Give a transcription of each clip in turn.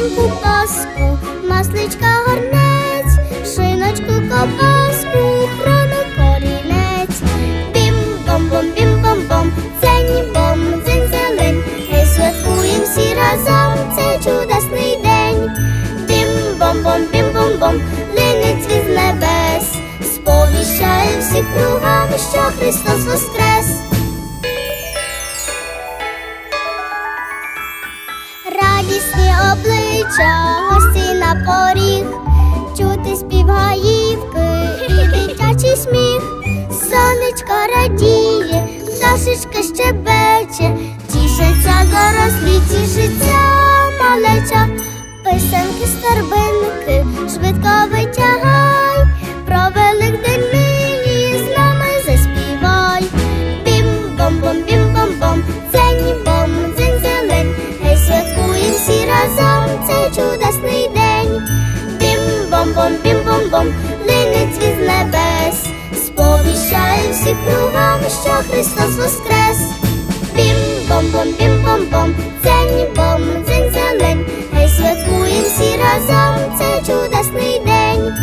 Маленьку паску, масличка горнець, шиночку копаску, хрону корінець, бім-бом-бом, бім-бом-бом, цень-бом, дзень-зелень, ми святкуємо всі разом, це чудесний день, бім-бом-бом, бім-бом-бом, линець від небес, сповіщає всіх кругам, що Христос воскрес. Чути і дитячий сміх, сонечко радіє, пташечка щебече, тішиться дорослі, тішиться малеча, писанки старбинки, швидко бім-бом-бом, лине цвіт з небес, сповіщає всі кругом, що Христос воскрес. Бім-бом-бом, бім-бом-бом, дзень бом, дзень зелень, гей святкуєм всі разом цей чудесний день.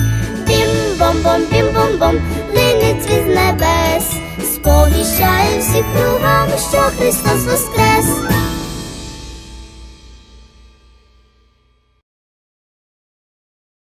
Бім-бом-бом, бім-бом-бом, лине цвіт з небес, сповіщає всі кругом, що Христос воскрес.